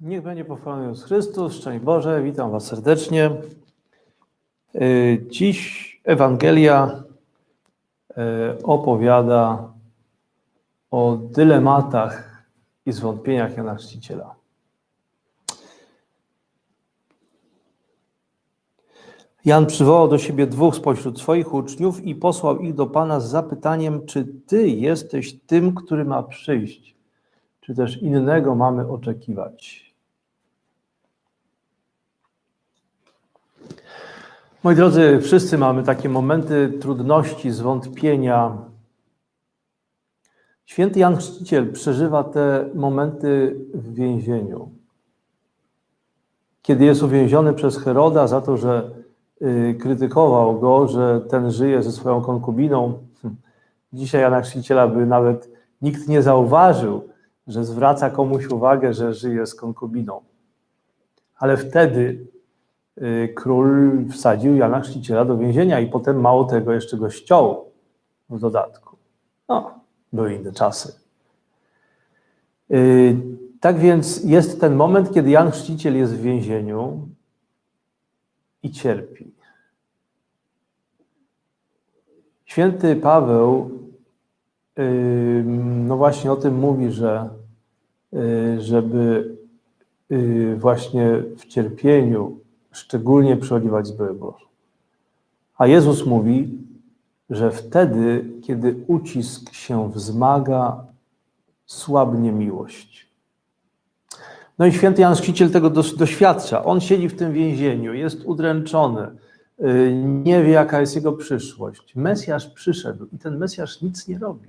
Niech będzie pochwalony Jezus Chrystus, szczęść Boże, witam Was serdecznie. Y, Dziś Ewangelia y, opowiada o dylematach i zwątpieniach Jana Chrzciciela. Jan przywołał do siebie dwóch spośród swoich uczniów i posłał ich do Pana z zapytaniem, czy Ty jesteś tym, który ma przyjść, czy też innego mamy oczekiwać. Moi drodzy, wszyscy mamy takie momenty trudności, zwątpienia. Święty Jan Chrzciciel przeżywa te momenty w więzieniu. Kiedy jest uwięziony przez Heroda za to, że y, krytykował go, że ten żyje ze swoją konkubiną. Hm. Dzisiaj Jana Chrzciciela by nawet nikt nie zauważył, że zwraca komuś uwagę, że żyje z konkubiną. Ale wtedy król wsadził Jana Chrzciciela do więzienia i potem mało tego jeszcze go ściął w dodatku. No, były inne czasy. Y, Tak więc jest ten moment, kiedy Jan Chrzciciel jest w więzieniu i cierpi. Święty Paweł, y, no właśnie o tym mówi, że y, żeby y, właśnie w cierpieniu szczególnie przechodziwać zbroję Bożą. A Jezus mówi, że wtedy, kiedy ucisk się wzmaga, słabnie miłość. No i święty Jan Chrzciciel tego doświadcza. On siedzi w tym więzieniu, jest udręczony, y, nie wie, jaka jest jego przyszłość. Mesjasz przyszedł i ten Mesjasz nic nie robi.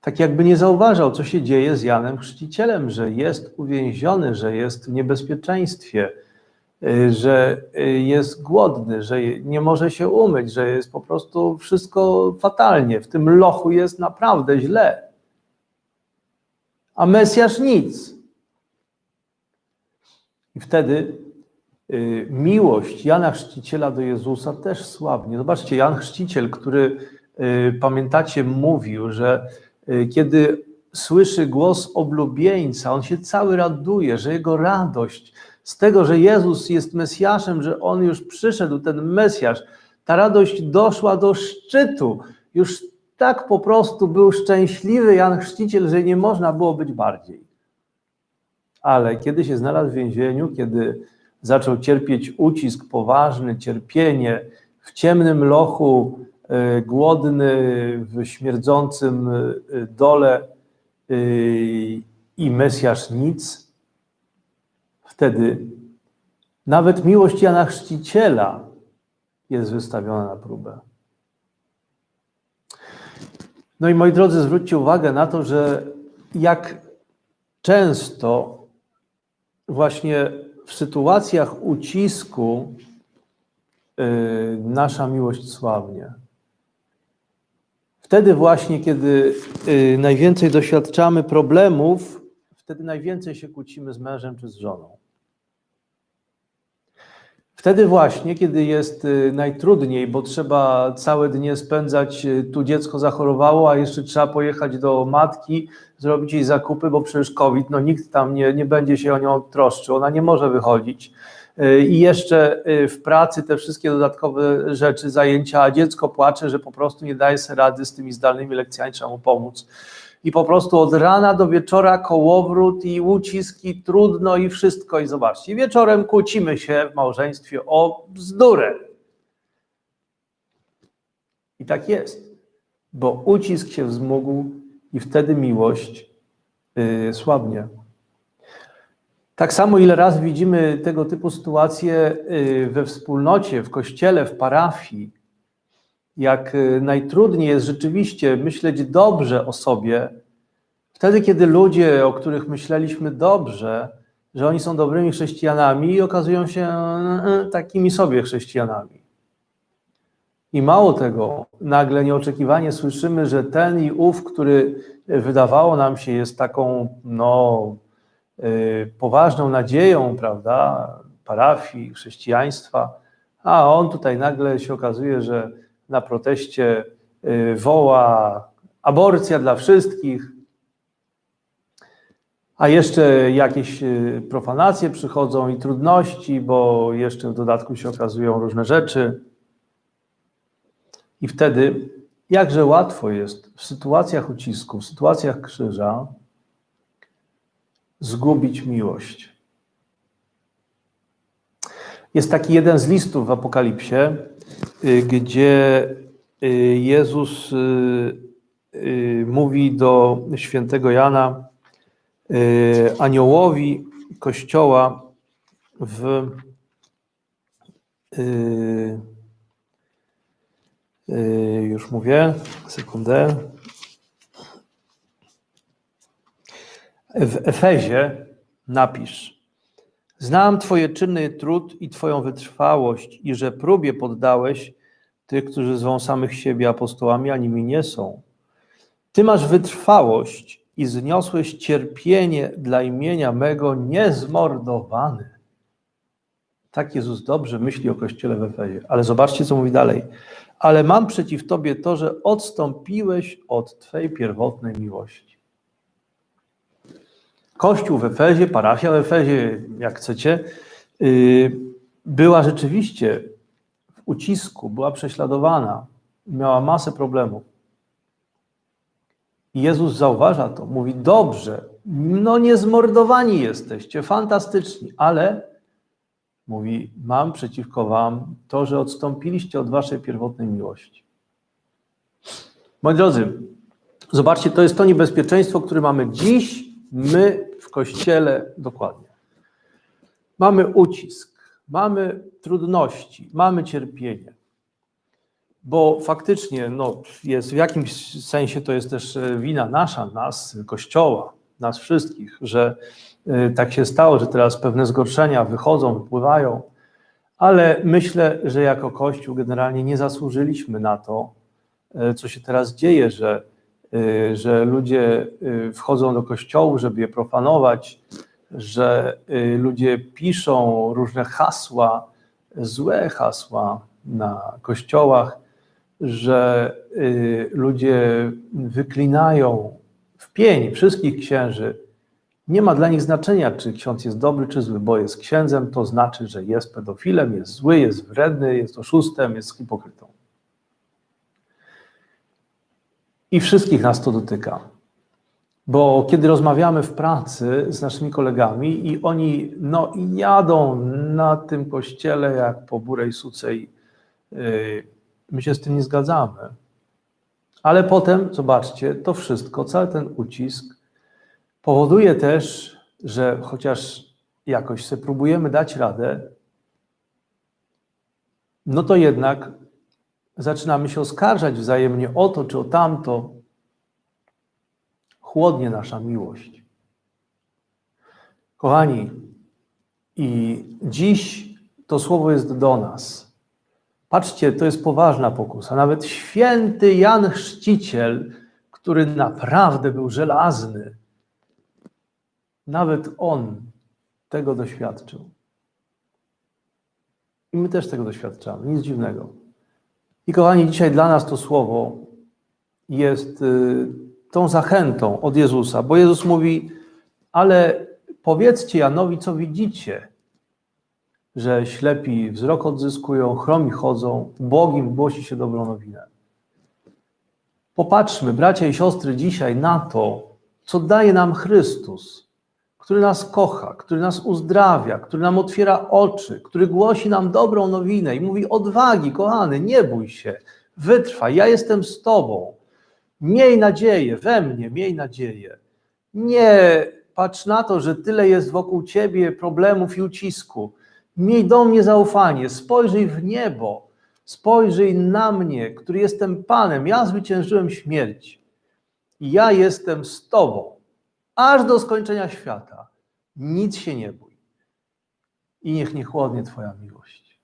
Tak jakby nie zauważał, co się dzieje z Janem Chrzcicielem, że jest uwięziony, że jest w niebezpieczeństwie, że y, jest głodny, że nie może się umyć, że jest po prostu wszystko fatalnie. W tym lochu jest naprawdę źle. A Mesjasz nic. I wtedy y, miłość Jana Chrzciciela do Jezusa też słabnie. Zobaczcie, Jan Chrzciciel, który, y, pamiętacie, mówił, że y, kiedy słyszy głos oblubieńca, on się cały raduje, że jego radość z tego, że Jezus jest Mesjaszem, że on już przyszedł, ten Mesjasz, ta radość doszła do szczytu. Już tak po prostu był szczęśliwy Jan Chrzciciel, że nie można było być bardziej. Ale kiedy się znalazł w więzieniu, kiedy zaczął cierpieć ucisk poważny, cierpienie w ciemnym lochu, y, głodny, w śmierdzącym y, dole i Mesjasz nic, wtedy nawet miłość Jana Chrzciciela jest wystawiona na próbę. No i moi drodzy, zwróćcie uwagę na to, że jak często właśnie w sytuacjach ucisku y, nasza miłość słabnie. Wtedy właśnie, kiedy y, najwięcej doświadczamy problemów, wtedy najwięcej się kłócimy z mężem czy z żoną. Wtedy właśnie, kiedy jest y, najtrudniej, bo trzeba całe dnie spędzać, y, tu dziecko zachorowało, a jeszcze trzeba pojechać do matki, zrobić jej zakupy, bo przecież COVID, no nikt tam nie, nie będzie się o nią troszczył, ona nie może wychodzić. Y, I jeszcze y, w pracy te wszystkie dodatkowe rzeczy, zajęcia, a dziecko płacze, że po prostu nie daje sobie rady z tymi zdalnymi lekcjami, trzeba mu pomóc. I po prostu od rana do wieczora kołowrót i uciski, trudno i wszystko. I zobaczcie, wieczorem kłócimy się w małżeństwie o bzdurę. I tak jest, bo ucisk się wzmógł i wtedy miłość yy, słabnie. Tak samo ile razy widzimy tego typu sytuacje yy, we wspólnocie, w kościele, w parafii, jak y, najtrudniej jest rzeczywiście myśleć dobrze o sobie, wtedy, kiedy ludzie, o których myśleliśmy dobrze, że oni są dobrymi chrześcijanami, okazują się y, takimi sobie chrześcijanami. I mało tego, nagle nieoczekiwanie słyszymy, że ten i ów, który wydawało nam się jest taką, no, y, poważną nadzieją, prawda, parafii, chrześcijaństwa, a on tutaj nagle się okazuje, że na proteście y, woła aborcja dla wszystkich. A jeszcze jakieś y, profanacje przychodzą i trudności, bo jeszcze w dodatku się okazują różne rzeczy. I wtedy jakże łatwo jest w sytuacjach ucisku, w sytuacjach krzyża zgubić miłość. Jest taki jeden z listów w Apokalipsie, y, gdzie y, Jezus y, mówi do świętego Jana, aniołowi kościoła w już mówię, sekundę. W Efezie napisz: Znam Twoje czyny, trud i Twoją wytrwałość, i że próbie poddałeś tych, którzy zwą samych siebie apostołami, a nimi nie są. Ty masz wytrwałość i zniosłeś cierpienie dla imienia mego niezmordowany. Tak Jezus dobrze myśli o Kościele w Efezie. Ale zobaczcie, co mówi dalej. Ale mam przeciw Tobie to, że odstąpiłeś od Twej pierwotnej miłości. Kościół w Efezie, parafia w Efezie, jak chcecie, yy, była rzeczywiście w ucisku, była prześladowana, miała masę problemów. I Jezus zauważa to, mówi: Dobrze, no niezmordowani jesteście, fantastyczni, ale mówi: Mam przeciwko Wam to, że odstąpiliście od Waszej pierwotnej miłości. Moi drodzy, zobaczcie, to jest to niebezpieczeństwo, które mamy dziś, my w kościele dokładnie. Mamy ucisk, mamy trudności, mamy cierpienie bo faktycznie no, jest w jakimś sensie to jest też e, wina nasza, nas, Kościoła, nas wszystkich, że y, tak się stało, że teraz pewne zgorszenia wychodzą, wypływają, ale myślę, że jako Kościół generalnie nie zasłużyliśmy na to, y, co się teraz dzieje, że, że ludzie wchodzą do kościołu, żeby je profanować, że ludzie piszą różne hasła, złe hasła na kościołach, że y, ludzie wyklinają w pień wszystkich księży, nie ma dla nich znaczenia, czy ksiądz jest dobry, czy zły, bo jest księdzem, to znaczy, że jest pedofilem, jest zły, jest wredny, jest oszustem, jest hipokrytą. I wszystkich nas to dotyka. Bo kiedy rozmawiamy w pracy z naszymi kolegami i oni no, jadą na tym kościele jak po burej sucej, yy, My się z tym nie zgadzamy. Ale potem, zobaczcie, to wszystko, cały ten ucisk powoduje też, że chociaż jakoś sobie próbujemy dać radę, no to jednak zaczynamy się oskarżać wzajemnie o to czy o tamto. Chłodnie nasza miłość. Kochani, i dziś to słowo jest do nas. Patrzcie, to jest poważna pokusa. Nawet święty Jan Chrzciciel, który naprawdę był żelazny, nawet on tego doświadczył. I my też tego doświadczamy, nic dziwnego. I kochani, dzisiaj dla nas to słowo jest y, tą zachętą od Jezusa, bo Jezus mówi: Ale powiedzcie Janowi, co widzicie że ślepi wzrok odzyskują, chromi chodzą, ubogim głosi się dobrą nowinę. Popatrzmy, bracia i siostry, dzisiaj na to, co daje nam Chrystus, który nas kocha, który nas uzdrawia, który nam otwiera oczy, który głosi nam dobrą nowinę i mówi: Odwagi, kochany, nie bój się, wytrwaj, ja jestem z Tobą. Miej nadzieję we mnie, miej nadzieję. Nie patrz na to, że tyle jest wokół Ciebie problemów i ucisku. Miej do mnie zaufanie, spojrzyj w niebo, spojrzyj na mnie, który jestem Panem. Ja zwyciężyłem śmierć ja jestem z Tobą, aż do skończenia świata. Nic się nie bój. I niech nie chłodnie Twoja miłość.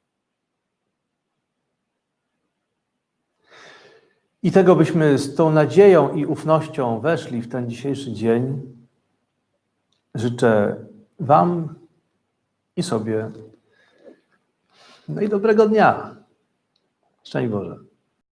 I tego byśmy z tą nadzieją i ufnością weszli w ten dzisiejszy dzień. Życzę Wam i sobie no i dobrego dnia. Szczęść Boże.